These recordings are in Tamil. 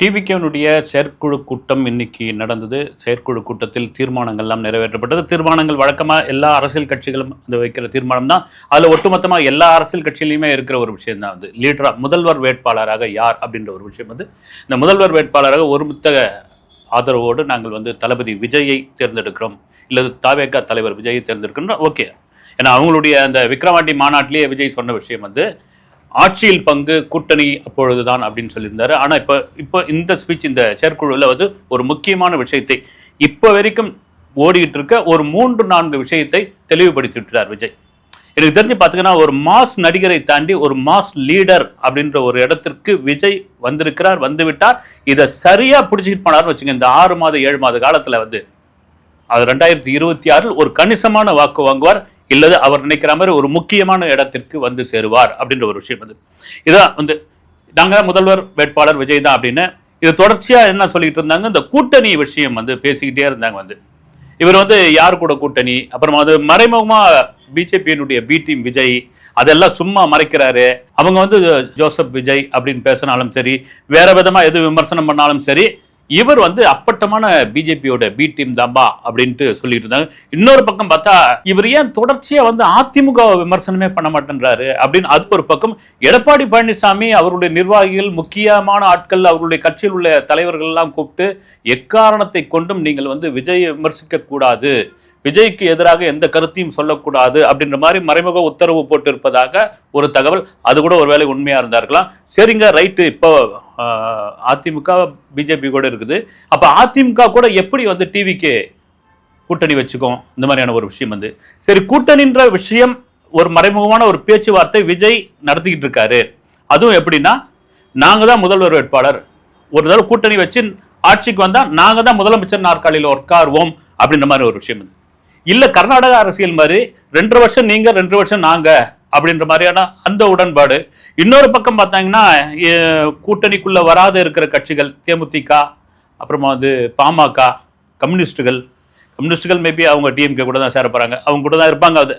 டிவிகேனுடைய செயற்குழு கூட்டம் இன்னைக்கு நடந்தது. செயற்குழு கூட்டத்தில் தீர்மானங்கள்லாம் நிறைவேற்றப்பட்டது. தீர்மானங்கள் வழக்கமாக எல்லா அரசியல் கட்சிகளும் அந்த வைக்கிற தீர்மானம் தான் அதில் ஒட்டுமொத்தமாக எல்லா அரசியல் கட்சியிலையுமே இருக்கிற ஒரு விஷயம் தான் வந்து லீடராக முதல்வர் வேட்பாளராக யார் அப்படின்ற ஒரு விஷயம் வந்து இந்த முதல்வர் வேட்பாளராக ஒருமித்த ஆதரவோடு நாங்கள் வந்து தளபதி விஜயை தேர்ந்தெடுக்கிறோம். இல்லது தாவேக்கா தலைவர் விஜயை தேர்ந்தெடுக்கிறோம். ஓகே. ஏன்னா அவங்களுடைய அந்த விக்ரவாண்டி மாநாட்டிலேயே விஜய் சொன்ன விஷயம் வந்து ஆட்சியில் பங்கு கூட்டணி அப்பொழுதுதான் அப்படின்னு சொல்லியிருந்தாரு. ஆனால் இப்போ இப்போ இந்த ஸ்பீச் இந்த செயற்குழுவில் வந்து ஒரு முக்கியமான விஷயத்தை இப்போ வரைக்கும் ஓடிக்கிட்டு இருக்க ஒரு மூன்று நான்கு விஷயத்தை தெளிவுபடுத்தி விட்டார் விஜய். எனக்கு தெரிஞ்சு பார்த்தீங்கன்னா ஒரு மாஸ் நடிகரை தாண்டி ஒரு மாஸ் லீடர் அப்படின்ற ஒரு இடத்திற்கு விஜய் வந்திருக்கிறார் வந்துவிட்டார். இதை சரியா பிடிச்சிட்டு போனார்னு வச்சுங்க இந்த ஆறு மாத ஏழு மாத காலத்துல வந்து. அது ரெண்டாயிரத்தி இருபத்தி ஆறில் ஒரு கணிசமான வாக்கு வாங்குவார். இல்லது அவர் நினைக்கிற மாதிரி ஒரு முக்கியமான இடத்திற்கு வந்து சேருவார் அப்படின்ற ஒரு விஷயம் வந்து. இதான் வந்து நாங்கள் முதல்வர் வேட்பாளர் விஜய் தான் அப்படின்னு இது தொடர்ச்சியாக என்ன சொல்லிட்டு இருந்தாங்க இந்த கூட்டணி விஷயம் வந்து பேசிக்கிட்டே இருந்தாங்க வந்து. இவர் வந்து யார் கூட கூட்டணி? அப்புறமா வந்து மறைமுகமாக பிஜேபியினுடைய பி டீம் விஜய் அதெல்லாம் சும்மா மறைக்கிறாரு. அவங்க வந்து ஜோசப் விஜய் அப்படின்னு பேசினாலும் சரி வேற விதமாக எது விமர்சனம் பண்ணாலும் சரி இவர் வந்து அப்பட்டமான பிஜேபியோட பி டீம் தாம்பா அப்படின்ட்டு சொல்லிட்டு இருந்தாங்க. இன்னொரு பக்கம் பார்த்தா இவர் ஏன் தொடர்ச்சியா வந்து அதிமுக விமர்சனமே பண்ண மாட்டேன்றாரு அப்படின்னு அது ஒரு பக்கம். எடப்பாடி பழனிசாமி அவருடைய நிர்வாகிகள் முக்கியமான ஆட்கள் அவருடைய கட்சியில் உள்ள தலைவர்கள் எல்லாம் கூப்பிட்டு எக்காரணத்தை கொண்டும் நீங்கள் வந்து விஜய் விமர்சிக்க கூடாது விஜய்க்கு எதிராக எந்த கருத்தையும் சொல்லக்கூடாது அப்படின்ற மாதிரி மறைமுக உத்தரவு போட்டு இருப்பதாக ஒரு தகவல். அது கூட ஒருவேளை வேலை உண்மையாக இருக்கலாம். சரிங்க ரைட்டு. இப்போ அதிமுக பிஜேபி கூட இருக்குது. அப்போ அதிமுக கூட எப்படி வந்து டிவிக்கு கூட்டணி வச்சுக்கோம்? இந்த மாதிரியான ஒரு விஷயம் வந்து. சரி கூட்டணின்ற விஷயம் ஒரு மறைமுகமான ஒரு பேச்சுவார்த்தை விஜய் நடத்திக்கிட்டு இருக்காரு. அதுவும் எப்படின்னா நாங்கள் தான் முதல்வர் வேட்பாளர். ஒரு தடவை கூட்டணி வச்சு ஆட்சிக்கு வந்தால் நாங்கள் தான் முதலமைச்சர் நாற்காலியில் உட்காருவோம் அப்படின்ற மாதிரி ஒரு விஷயம் இது இல்ல கர்நாடக அரசியல் மாதிரி ரெண்டு வருஷம் நீங்க ரெண்டு வருஷம் நாங்க அப்படின்ற மாதிரியான அந்த உடன்பாடு. இன்னொரு பக்கம் பார்த்தாங்கன்னா கூட்டணிக்குள்ள வராத இருக்கிற கட்சிகள் தேமுதிக அப்புறமா வந்து பாமக கம்யூனிஸ்டுகள். கம்யூனிஸ்டுகள் மேபி அவங்க டிஎம்கே கூட தான் சேர போறாங்க. அவங்க கூட தான் இருப்பாங்க. அது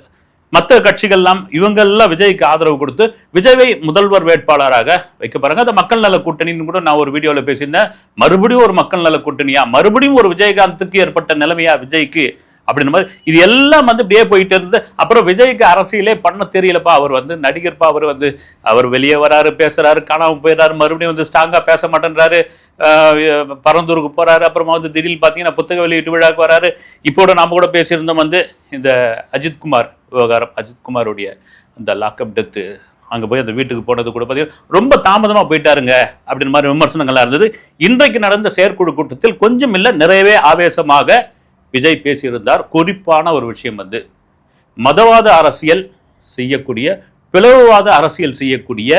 மற்ற கட்சிகள்லாம் இவங்கெல்லாம் விஜய்க்கு ஆதரவு கொடுத்து விஜயை முதல்வர் வேட்பாளராக வைக்க பாருங்க அந்த மக்கள் நல கூட்டணின்னு கூட நான் ஒரு வீடியோவில் பேசியிருந்தேன். மறுபடியும் ஒரு மக்கள் நல கூட்டணியா? மறுபடியும் ஒரு விஜயகாந்துக்கு ஏற்பட்ட நிலைமையா விஜய்க்கு? அப்படின்ற மாதிரி இது எல்லாம் வந்து இப்படியே போயிட்டு இருந்தது. அப்புறம் விஜய்க்கு அரசியலே பண்ண தெரியலப்பா. அவர் வந்து நடிகர்ப்பா. அவர் வந்து அவர் வெளியே வராரு பேசுறாரு காணாமல் போயிடுறாரு மறுபடியும் வந்து ஸ்ட்ராங்காக பேச மாட்டேன்றாரு. பரந்தூருக்கு போறாரு. அப்புறமா வந்து திடீர்னு பார்த்தீங்கன்னா புத்தக வெளியீட்டு விழாக்கு வராரு. இப்போட நாம கூட பேசியிருந்தோம் வந்து இந்த அஜித்குமார் விவகாரம் அஜித்குமாருடைய அந்த லாக்அப் டெத்து அங்கே போய் அந்த வீட்டுக்கு போனது கூட பார்த்தீங்கன்னா ரொம்ப தாமதமாக போயிட்டாருங்க அப்படின்ற மாதிரி விமர்சனங்கள்லாம் இருந்தது. இன்றைக்கு நடந்த செயற்குழு கூட்டத்தில் கொஞ்சம் இல்லை நிறையவே ஆவேசமாக விஜய் பேசியிருந்தார். குறிப்பான ஒரு விஷயம் வந்து மதவாத அரசியல் செய்யக்கூடிய பிளவுவாத அரசியல் செய்யக்கூடிய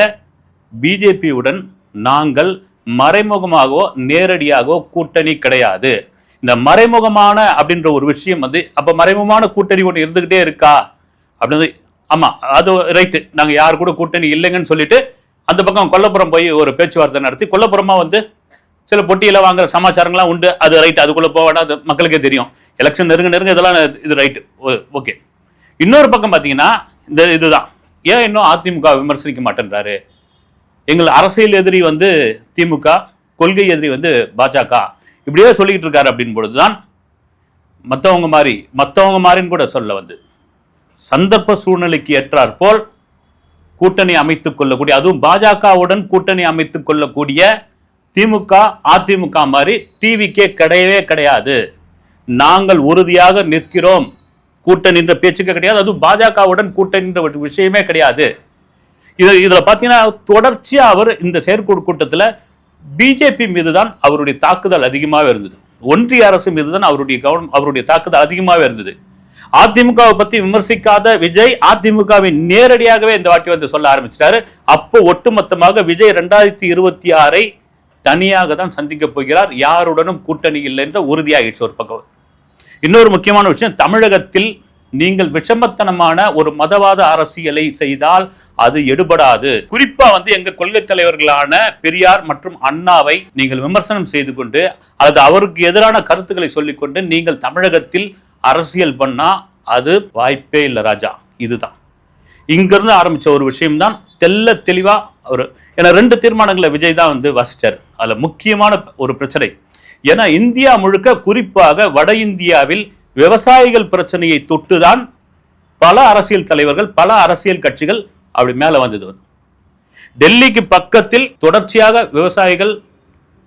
பிஜேபியுடன் நாங்கள் மறைமுகமாகவோ நேரடியாகவோ கூட்டணி கிடையாது. இந்த மறைமுகமான அப்படின்ற ஒரு விஷயம் வந்து அப்போ மறைமுகமான கூட்டணி ஒன்று இருந்துக்கிட்டே இருக்கா? அப்படின்னு ஆமாம் அது ரைட்டு நாங்கள் யார் கூட கூட்டணி இல்லைங்கன்னு சொல்லிட்டு அந்த பக்கம் கொல்லப்புறம் போய் ஒரு பேச்சுவார்த்தை நடத்தி கொல்லப்புறமா வந்து சில பொட்டியில் வாங்குற சமாச்சாரங்கள்லாம் உண்டு. அது ரைட் அதுக்குள்ள போக வேண்டாம். அது மக்களுக்கே தெரியும். எலெக்ஷன் நெருங்க நெருங்க இதெல்லாம் இது ரைட்டு ஓகே இன்னொரு பக்கம் பார்த்தீங்கன்னா இந்த இதுதான். ஏன் இன்னும் அதிமுக விமர்சிக்க மாட்டேன்றாரு? எங்கள் அரசியல் எதிரி வந்து திமுக கொள்கை எதிரி வந்து பாஜக. இப்படியே சொல்லிக்கிட்டு இருக்காரு அப்படின்னு பொழுதுதான் மற்றவங்க மாதிரி மற்றவங்க மாதிரின்னு கூட சொல்ல வந்து சந்தர்ப்ப சூழ்நிலைக்கு ஏற்றாற் போல் கூட்டணி அமைத்துக் கொள்ளக்கூடிய அதுவும் பாஜகவுடன் கூட்டணி அமைத்துக் கொள்ளக்கூடிய திமுக அதிமுக மாதிரி டிவிக்கே கிடையவே கிடையாது. நாங்கள் உறுதியாக நிற்கிறோம். கூட்டணின்ற பேச்சுக்கே கிடையாது. அதுவும் பாஜகவுடன் கூட்டணின்ற ஒரு விஷயமே கிடையாது. இது இதில் பார்த்தீங்கன்னா தொடர்ச்சியாக அவர் இந்த செயற்குழு கூட்டத்தில் பிஜேபி மீது தான் அவருடைய தாக்குதல் அதிகமாகவே இருந்தது. ஒன்றிய அரசு மீது தான் அவருடைய கவனம் அவருடைய தாக்குதல் அதிகமாகவே இருந்தது. அதிமுகவை பற்றி விமர்சிக்காத விஜய் அதிமுகவை நேரடியாகவே இந்த வாட்டி வந்து சொல்ல ஆரம்பிச்சிட்டாரு. அப்போ ஒட்டுமொத்தமாக விஜய் ரெண்டாயிரத்தி இருபத்தி ஆறை தனியாக தான் சந்திக்க போகிறார். யாருடனும் கூட்டணி இல்லை என்ற உறுதியாகிடுச்சு ஒரு பக்கம். இன்னொரு முக்கியமான விஷயம் தமிழகத்தில் நீங்கள் விஷமத்தனமான ஒரு மதவாத அரசியலை செய்தால் அது எடுபடாது. குறிப்பா வந்து எங்க கொள்கை தலைவர்களான பெரியார் மற்றும் அண்ணாவை நீங்கள் விமர்சனம் செய்து கொண்டு அல்லது அவருக்கு எதிரான கருத்துக்களை சொல்லிக்கொண்டு நீங்கள் தமிழகத்தில் அரசியல் பண்ணா அது வாய்ப்பே இல்லை ராஜா. இதுதான். இங்கிருந்து ஆரம்பிச்ச ஒரு விஷயம்தான். தெல்ல தெளிவா அவர் ஏன்னா ரெண்டு தீர்மானங்களை விஜய் தான் வந்து வாசிச்சார். அதில் முக்கியமான ஒரு பிரச்சனை. ஏன்னா இந்தியா முழுக்க குறிப்பாக வட இந்தியாவில் விவசாயிகள் பிரச்சனையை தொட்டுதான் பல அரசியல் தலைவர்கள் பல அரசியல் கட்சிகள் அப்படி மேலே வந்தது. வந்து டெல்லிக்கு பக்கத்தில் தொடர்ச்சியாக விவசாயிகள்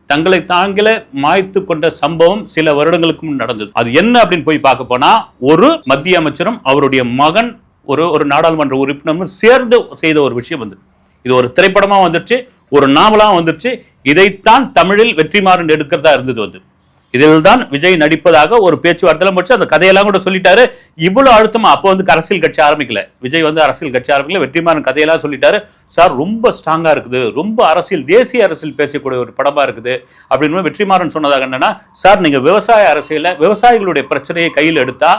தங்களை தாங்களே மாய்த்து கொண்ட சம்பவம் சில வருடங்களுக்கு முன் நடந்தது. அது என்ன அப்படின்னு போய் பார்க்க போனா ஒரு மத்திய அமைச்சரும் அவருடைய மகன் ஒரு ஒரு நாடாளுமன்ற உறுப்பினரும் சேர்ந்து செய்த ஒரு விஷயம் வந்து இது ஒரு திரைப்படமா வந்துருச்சு ஒரு நாவலா வந்துருச்சு. இதைத்தான் தமிழில் வெற்றிமாறன் எடுக்கிறதா இருந்தது வந்து. இதில் தான் விஜய் நடிப்பதாக ஒரு பேச்சுவார்த்தையில முடிச்சு அந்த கதையெல்லாம் கூட சொல்லிட்டாரு. இவ்வளவு அழுத்தமா அப்போ வந்து அரசியல் கட்சி ஆரம்பிக்கல. விஜய் வந்து அரசியல் கட்சி ஆரம்பிக்கல வெற்றிமாறன் கதையெல்லாம் சொல்லிட்டாரு. சார் ரொம்ப ஸ்ட்ராங்கா இருக்குது. ரொம்ப அரசியல் தேசிய அரசியல் பேசக்கூடிய ஒரு படமா இருக்குது. அப்படின்னு வெற்றிமாறன் சொன்னதாக என்னன்னா சார் நீங்க விவசாய அரசியல விவசாயிகளுடைய பிரச்சனையை கையில் எடுத்தா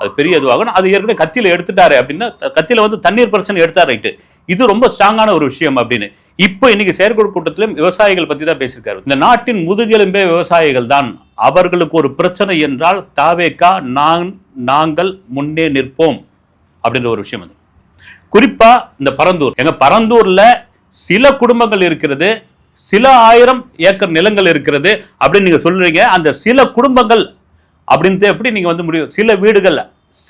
அது பெரிய இதுவாகும். அது ஏற்கனவே கத்தியில் எடுத்துட்டாரு அப்படின்னா கத்தியில் வந்து தண்ணீர் பிரச்சனை எடுத்தார் ரைட்டு. இது ரொம்ப ஸ்ட்ராங்கான ஒரு விஷயம் அப்படின்னு. இப்போ இன்னைக்கு செயற்குழு கூட்டத்திலும் விவசாயிகள் பத்தி தான் பேசியிருக்காரு. இந்த நாட்டின் முதுகெலும்பே விவசாயிகள் தான். அவர்களுக்கு ஒரு பிரச்சனை என்றால் தாவேக்கா நான் நாங்கள் முன்னே நிற்போம். அப்படின்ற ஒரு விஷயம் அது. குறிப்பா இந்த பரந்தூர். எங்க பரந்தூர்ல சில குடும்பங்கள் இருக்கிறது சில ஆயிரம் ஏக்கர் நிலங்கள் இருக்கிறது அப்படின்னு நீங்க சொல்றீங்க. அந்த சில குடும்பங்கள் அப்படின்ட்டு எப்படி நீங்க வந்து முடியும் சில வீடுகள்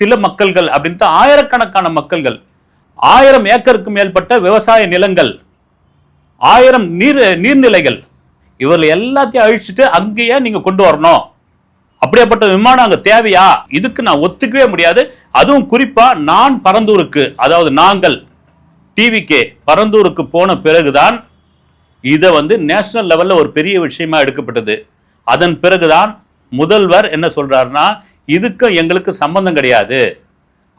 சில மக்கள்கள் அப்படின்ட்டு ஆயிரக்கணக்கான மக்கள்கள் ஆயிரம் ஏக்கருக்கு மேற்பட்ட விவசாய நிலங்கள் ஆயிரம் நீர் நீர்நிலைகள் இவர்கள் எல்லாத்தையும் அழிச்சிட்டு அங்கேயே நீங்கள் கொண்டு வரணும். அப்படியாப்பட்ட விமானம் அங்கே தேவையா? இதுக்கு நான் ஒத்துக்கவே முடியாது. அதுவும் குறிப்பாக நான் பரந்தூருக்கு அதாவது நாங்கள் டிவிகே பரந்தூருக்கு போன பிறகுதான் இதை வந்து நேஷனல் லெவலில் ஒரு பெரிய விஷயமா எடுக்கப்பட்டது. அதன் பிறகுதான் முதல்வர் என்ன சொல்கிறாருன்னா இதுக்கும் எங்களுக்கு சம்பந்தம் கிடையாது.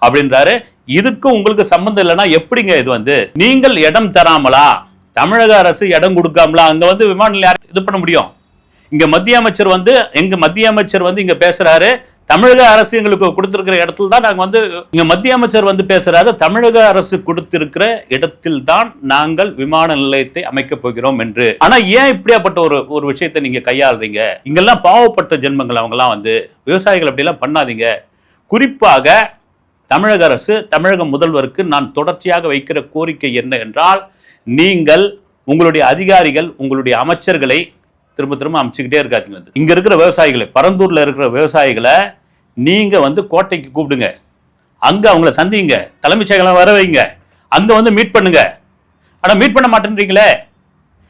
அப்படின்றாரு. இதுக்கும் உங்களுக்கு சம்பந்தம் இல்லைன்னா எப்படிங்க இது வந்து? நீங்கள் இடம் தராமலா? தமிழக அரசு இடம் கொடுக்காமலா? அங்க வந்து விமான நிலையம் இது பண்ண முடியும்? இங்க மத்திய அமைச்சர் வந்து எங்க மத்திய அமைச்சர் வந்து இங்க பேசுறாரு. தமிழக அரசு எங்களுக்கு கொடுத்திருக்கிற இடத்துல தான் நாங்கள் வந்து இங்க மத்திய அமைச்சர் வந்து பேசுறாரு. தமிழக அரசு கொடுத்திருக்கிற இடத்தில் தான் நாங்கள் விமான நிலையத்தை அமைக்க போகிறோம் என்று. ஆனா ஏன் இப்படியாப்பட்ட ஒரு ஒரு விஷயத்தை நீங்க கையாளுறீங்க? இங்கெல்லாம் பாவப்பட்ட ஜென்மங்கள் அவங்கெல்லாம் வந்து விவசாயிகள் அப்படிலாம் பண்ணாதீங்க. குறிப்பாக தமிழக அரசு தமிழக முதல்வருக்கு நான் தொடர்ச்சியாக வைக்கிற கோரிக்கை என்ன என்றால் நீங்கள் உங்களுடைய அதிகாரிகள் உங்களுடைய அமைச்சர்களை திரும்ப திரும்ப அமைச்சுக்கிட்டே இருக்காதீங்க. இங்கே இங்க இருக்கிற விவசாயிகளை பரந்தூர்ல இருக்கிற விவசாயிகளை நீங்க வந்து கோட்டைக்கு கூப்பிடுங்க. அங்க அவங்கள சந்திங்க. தலைமைச் செயலகம் வர வைங்க. அங்க வந்து மீட் பண்ணுங்க. ஆனா மீட் பண்ண மாட்டேன்றீங்களே?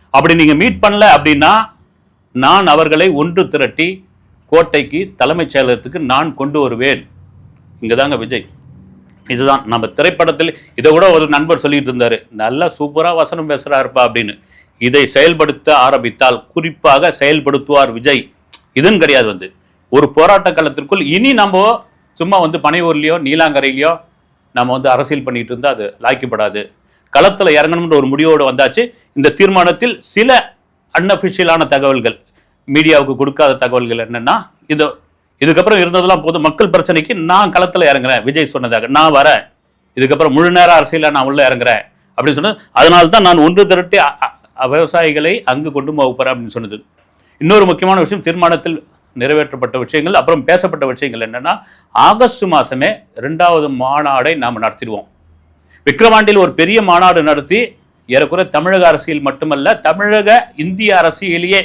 அப்படி நீங்க மீட் பண்ணல அப்படின்னா நான் அவர்களை ஒன்று திரட்டி கோட்டைக்கு தலைமைச் செயலகத்துக்கு நான் கொண்டு வருவேன். இங்கதாங்க விஜய். இதுதான். நம்ம திரைப்படத்தில் இதை கூட ஒரு நண்பர் சொல்லிட்டு இருந்தாரு. நல்லா சூப்பராக வசனம் பேசுகிறாருப்பா அப்படின்னு. இதை செயல்படுத்த ஆரம்பித்தால் குறிப்பாக செயல்படுத்துவார் விஜய். இதுன்னு கிடையாது வந்து. ஒரு போராட்ட களத்திற்குள் இனி நம்ம சும்மா வந்து பனையூர்லேயோ நீலாங்கரையிலையோ நம்ம வந்து அரசியல் பண்ணிட்டு இருந்தால் அது லாய்க்கப்படாது. களத்தில் இறங்கணும்ன்ற ஒரு முடிவோடு வந்தாச்சு. இந்த தீர்மானத்தில் சில அன்அஃபிஷியலான தகவல்கள் மீடியாவுக்கு கொடுக்காத தகவல்கள் என்னென்னா இந்த இதுக்கப்புறம் இருந்ததெல்லாம் போதும் மக்கள் பிரச்சனைக்கு நான் களத்தில் இறங்குறேன். விஜய் சொன்னதாக நான் வரேன். இதுக்கப்புறம் முழு நேர அரசியல நான் உள்ள இறங்குறேன். அப்படின்னு சொன்னது. அதனால தான் நான் ஒன்று திரட்டி விவசாயிகளை அங்கு கொண்டு போக போறேன் அப்படின்னு சொன்னது. இன்னொரு முக்கியமான விஷயம் தீர்மானத்தில் நிறைவேற்றப்பட்ட விஷயங்கள் அப்புறம் பேசப்பட்ட விஷயங்கள் என்னன்னா ஆகஸ்ட் மாசமே ரெண்டாவது மாநாடை நாம் நடத்திடுவோம். விக்ரவாண்டியில் ஒரு பெரிய மாநாடு நடத்தி ஏறக்குறை தமிழக அரசியல் மட்டுமல்ல தமிழக இந்திய அரசியலையே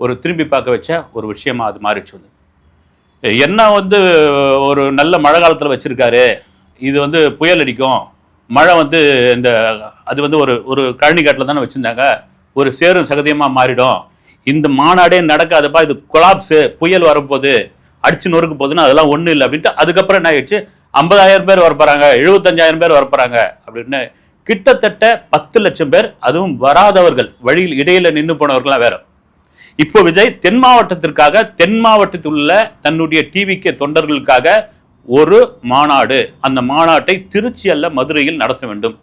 ஒரு திரும்பி பார்க்க வச்ச ஒரு விஷயமா அது மாறிச்சு வந்து. என்ன வந்து ஒரு நல்ல மழை காலத்தில் வச்சிருக்காரு இது வந்து புயல் அடிக்கும். மழை வந்து இந்த அது வந்து ஒரு ஒரு கழனி காட்டில் தானே வச்சுருந்தாங்க. ஒரு சேரும் சகதியமாக மாறிடும். இந்த மாநாடே நடக்காதப்பா இது கொலாப்ஸு புயல் வரும்போது அடிச்சு நொறுக்கு போகுதுன்னு அதெல்லாம் ஒன்றும் இல்லை அப்படின்ட்டு அதுக்கப்புறம் என்ன ஆயிடுச்சு? ஐம்பதாயிரம் பேர் வரப்போகிறாங்க எழுபத்தஞ்சாயிரம் பேர் வரப்போகிறாங்க அப்படின்னு கிட்டத்தட்ட பத்து லட்சம் பேர் அதுவும் வராதவர்கள் வழியில் இடையில் நின்று போனவர்கள்லாம் வேற. இப்போ விஜய் தென் மாவட்டத்திற்காக தென் மாவட்டத்தில் உள்ள தன்னுடைய டிவிக்கு தொண்டர்களுக்காக ஒரு மாநாடு. அந்த மாநாட்டை திருச்சி அல்ல மதுரையில் நடத்த வேண்டும்.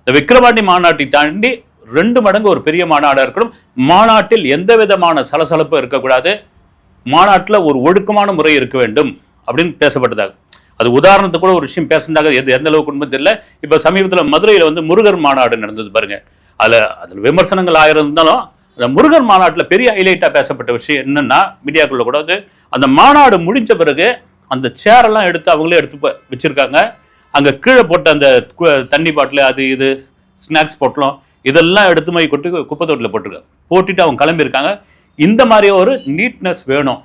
இந்த விக்கிரவாண்டி மாநாட்டை தாண்டி ரெண்டு மடங்கு ஒரு பெரிய மாநாடாக இருக்கணும். மாநாட்டில் எந்த விதமான சலசலப்பும் இருக்கக்கூடாது. மாநாட்டில் ஒரு ஒழுக்கமான முறை இருக்க வேண்டும் அப்படின்னு பேசப்பட்டதாக. அது உதாரணத்துக்கு கூட ஒரு விஷயம் பேசுனதாக எது எந்த அளவுக்கு உண்மை தெரியல. இப்போ சமீபத்தில் மதுரையில் வந்து முருகர் மாநாடு நடந்தது பாருங்க. அதில் அதில் விமர்சனங்கள் ஆயிரம் இருந்தாலும் அந்த முருகர் மாநாட்டில் பெரிய ஹைலைட்டாக பேசப்பட்ட விஷயம் என்னென்னா மீடியாக்குள்ள கூட வந்து அந்த மாநாடு முடிஞ்ச பிறகு அந்த சேரெல்லாம் எடுத்து அவங்களே எடுத்து வச்சுருக்காங்க. அங்கே கீழே போட்ட அந்த கு- தண்ணி பாட்டில் அது இது ஸ்நாக்ஸ் பொட்டலம் இதெல்லாம் எடுத்து மை கொட்டு குப்பை தொட்டில் போட்டிருக்காங்க. போட்டுட்டு அவங்க கிளம்பியிருக்காங்க. இந்த மாதிரி ஒரு நீட்னஸ் வேணும்.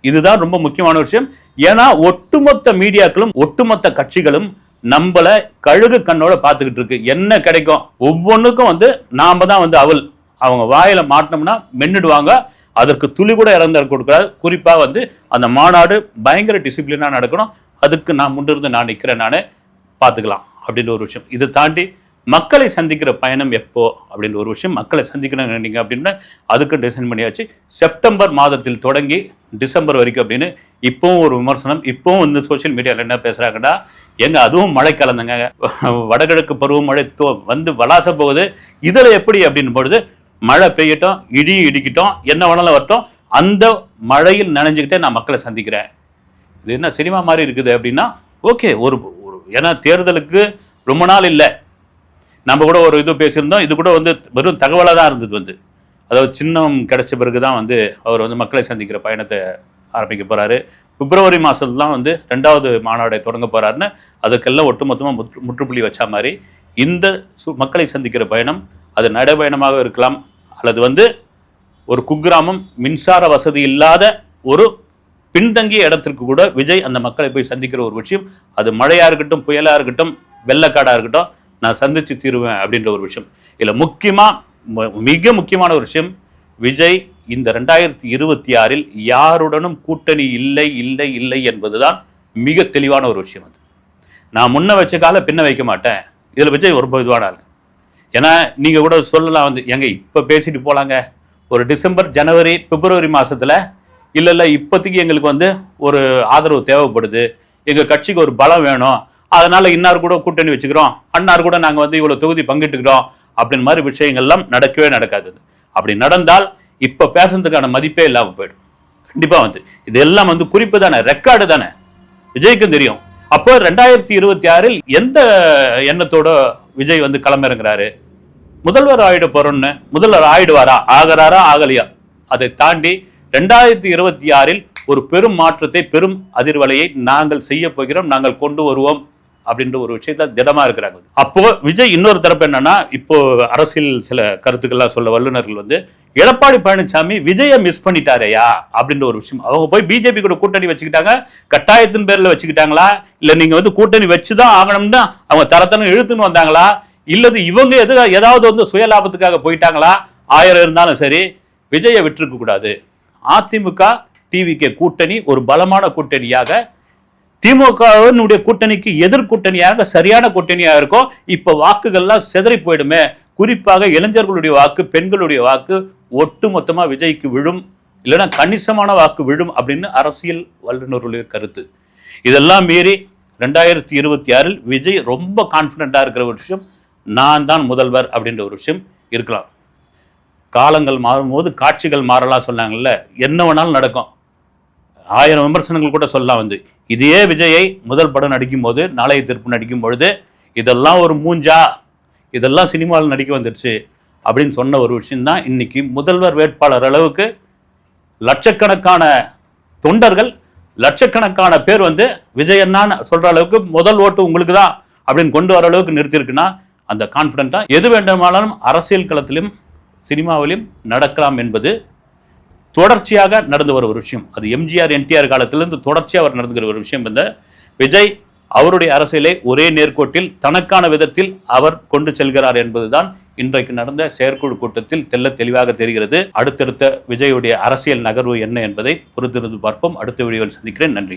இதுதான் ரொம்ப முக்கியமான விஷயம். ஏன்னா ஒட்டுமொத்த மீடியாக்களும் ஒட்டுமொத்த கட்சிகளும் நம்மளை கழுகு கண்ணோட பார்த்துக்கிட்டு இருக்கு. என்ன கிடைக்கும்? ஒவ்வொன்றுக்கும் வந்து நாம் தான் வந்து அவள் அவங்க வாயில மாட்டினோம்னா மென்னுடுவாங்க. அதற்கு துளி கூட இறந்த கொடுக்காது குறிப்பா வந்து அந்த மாநாடு பயங்கர டிசிப்ளினா நடக்கணும். அதுக்கு நான் முன்னிருந்து நான் நிற்கிறேன் நான். பார்த்துக்கலாம் அப்படின்ற ஒரு விஷயம். இதை தாண்டி மக்களை சந்திக்கிற பயணம் எப்போ அப்படின்ற ஒரு விஷயம் மக்களை சந்திக்கணும் நினைங்க அப்படின்னா அதுக்கு டிசைன் பண்ணியாச்சு. செப்டம்பர் மாதத்தில் தொடங்கி டிசம்பர் வரைக்கும் அப்படின்னு இப்போவும் ஒரு விமர்சனம். இப்போவும் இந்த சோஷியல் மீடியாவில் என்ன பேசுகிறாங்கன்னா எங்க அதுவும் மழை கலந்துங்க. வடகிழக்கு பருவமழை தோ வந்து வளாச போகுது. இதில் எப்படி? அப்படின் பொழுது மழை பெய்யட்டும் இடி இடிக்கட்டும் என்ன வேணாலும் வரட்டும் அந்த மழையில் நனைஞ்சுக்கிட்டே நான் மக்களை சந்திக்கிறேன். இது என்ன சினிமா மாதிரி இருக்குது அப்படின்னா ஓகே ஒரு ஒரு ஏன்னா தேர்தலுக்கு ரொம்ப நாள் இல்லை. நம்ம கூட ஒரு இது பேசியிருந்தோம் இது கூட வந்து வெறும் தகவலாக தான் இருந்தது வந்து. அதாவது சின்னம் கிடைச்ச பிறகு தான் வந்து அவர் வந்து மக்களை சந்திக்கிற பயணத்தை ஆரம்பிக்க போகிறாரு பிப்ரவரி மாதத்துல தான் வந்து ரெண்டாவது மாநாடை தொடங்க போகிறாருன்னு அதுக்கெல்லாம் ஒட்டுமொத்தமாக முற்று முற்றுப்புள்ளி வச்ச மாதிரி இந்த சு மக்களை சந்திக்கிற பயணம் அது நடைபயணமாக இருக்கலாம். அல்லது வந்து ஒரு குக்கிராமம் மின்சார வசதி இல்லாத ஒரு பின்தங்கிய இடத்திற்கு கூட விஜய் அந்த மக்களை போய் சந்திக்கிற ஒரு விஷயம். அது மழையாக இருக்கட்டும் புயலாக இருக்கட்டும் வெள்ளக்காடாக இருக்கட்டும் நான் சந்தித்து தீருவேன் அப்படின்ற ஒரு விஷயம். இதில் முக்கியமாக மிக முக்கியமான ஒரு விஷயம் விஜய் இந்த ரெண்டாயிரத்தி இருபத்தி ஆறில் யாருடனும் கூட்டணி இல்லை இல்லை இல்லை என்பதுதான் மிக தெளிவான ஒரு விஷயம் அது. நான் முன்ன வச்ச கால பின்ன வைக்க மாட்டேன். இதில் விஜய் ஒரு இதுவான ஏன்னா நீங்கள் கூட சொல்லலாம் வந்து எங்க இப்போ பேசிட்டு போகலாங்க ஒரு டிசம்பர் ஜனவரி பிப்ரவரி மாதத்தில் இல்லை இல்லை இப்போதைக்கு எங்களுக்கு வந்து ஒரு ஆதரவு தேவைப்படுது. எங்கள் கட்சிக்கு ஒரு பலம் வேணும். அதனால் இன்னார் கூட கூட்டணி வச்சுக்கிறோம். அன்னார் கூட நாங்கள் வந்து இவ்வளோ தொகுதி பங்கிட்டுக்கிறோம். அப்படின்னு மாதிரி விஷயங்கள்லாம் நடக்கவே நடக்காது. அப்படி நடந்தால் இப்போ பேசுறதுக்கான மதிப்பே இல்லாமல் போயிடும். கண்டிப்பாக வந்து இதெல்லாம் வந்து குறிப்பு தானே ரெக்கார்டு தானே. விஜய்க்கும் தெரியும். அப்போ ரெண்டாயிரத்தி இருபத்தி ஆறில் எந்த எண்ணத்தோட விஜய் வந்து களமிறங்குறாரு. முதல்வர் ஆயிட போறோம்னு முதல்வர் ஆயிடுவாரா? ஆகிறாரா? ஆகலையா? அதை தாண்டி ரெண்டாயிரத்தி இருபத்தி ஆறில் ஒரு பெரும் மாற்றத்தை பெரும் அதிர்வலையை நாங்கள் செய்ய போகிறோம் நாங்கள் கொண்டு வருவோம். அப்படின்ற ஒரு விஷயத்த திடமாக இருக்கிறாங்க. அப்போ விஜய் இன்னொரு தரப்பு என்னன்னா இப்போ அரசியல் சில கருத்துக்கள்லாம் சொல்ல வல்லுநர்கள் வந்து எடப்பாடி பழனிசாமி விஜயை மிஸ் பண்ணிட்டாரையா? அப்படின்ற ஒரு விஷயம். அவங்க போய் பிஜேபி கூட கூட்டணி வச்சுக்கிட்டாங்க. கட்டாயத்தின் பேரில் வச்சுக்கிட்டாங்களா? இல்லை நீங்கள் வந்து கூட்டணி வச்சு தான் ஆகணும்னு அவங்க தரத்தனம் இழுத்துன்னு வந்தாங்களா? இல்லது இவங்க எது ஏதாவது வந்து சுயலாபத்துக்காக போயிட்டாங்களா? ஆயிரம் இருந்தாலும் சரி விஜயை விட்டுருக்க கூடாது. அதிமுக டிவிகே கூட்டணி ஒரு பலமான கூட்டணியாக திமுகவினுடைய கூட்டணிக்கு எதிர்கூட்டணியாக சரியான கூட்டணியாக இருக்கும் இப்போ வாக்குகள்லாம் சிதறி போயிடுமே. குறிப்பாக இளைஞர்களுடைய வாக்கு பெண்களுடைய வாக்கு ஒட்டுமொத்தமாக விஜய்க்கு விழும். இல்லைன்னா கணிசமான வாக்கு விழும் அப்படின்னு அரசியல் வல்லுநர்களுடைய கருத்து. இதெல்லாம் மீறி ரெண்டாயிரத்தி இருபத்தி ஆறில் விஜய் ரொம்ப கான்ஃபிடெண்ட்டாக இருக்கிற ஒரு விஷயம் நான் தான் முதல்வர் அப்படின்ற ஒரு விஷயம் இருக்கலாம். காலங்கள் மாறும்போது காட்சிகள் மாறலாம் சொன்னாங்கல்ல என்ன வேணாலும் நடக்கும். ஆயிரம் விமர்சனங்கள் கூட சொல்லலாம் வந்து. இதே விஜயை முதல் படம் நடிக்கும் போது நாளைய திருப்பு நடிக்கும் பொழுது இதெல்லாம் ஒரு மூஞ்சா? இதெல்லாம் சினிமாவில் நடிக்க வந்துடுச்சு அப்படின்னு சொன்ன ஒரு விஷயம்தான் இன்னைக்கு முதல்வர் வேட்பாளர் அளவுக்கு லட்சக்கணக்கான தொண்டர்கள் லட்சக்கணக்கான பேர் வந்து விஜய் சொல்கிற அளவுக்கு முதல் ஓட்டு உங்களுக்கு தான் அப்படின்னு கொண்டு வர அளவுக்கு நிறுத்தியிருக்குன்னா அந்த கான்ஃபிடென்ட்டாக எது வேண்டுமானாலும் அரசியல் களத்திலும் சினிமாவிலும் நடக்கலாம் என்பது தொடர்ச்சியாக நடந்து வர ஒரு விஷயம். அது எம்ஜிஆர் என்டிஆர் காலத்திலிருந்து தொடர்ச்சியாக அவர் நடந்துகிற ஒரு விஷயம். இந்த விஜய் அவருடைய அரசியலை ஒரே நேர்கோட்டில் தனக்கான விதத்தில் அவர் கொண்டு செல்கிறார் என்பதுதான் இன்றைக்கு நடந்த செயற்குழு கூட்டத்தில் தெல்ல தெளிவாக தெரிகிறது. அடுத்தடுத்த விஜயுடைய அரசியல் நகர்வு என்ன என்பதை பொறுத்திருந்து பார்ப்போம். அடுத்த வீடியோவில் சந்திக்கிறேன். நன்றி.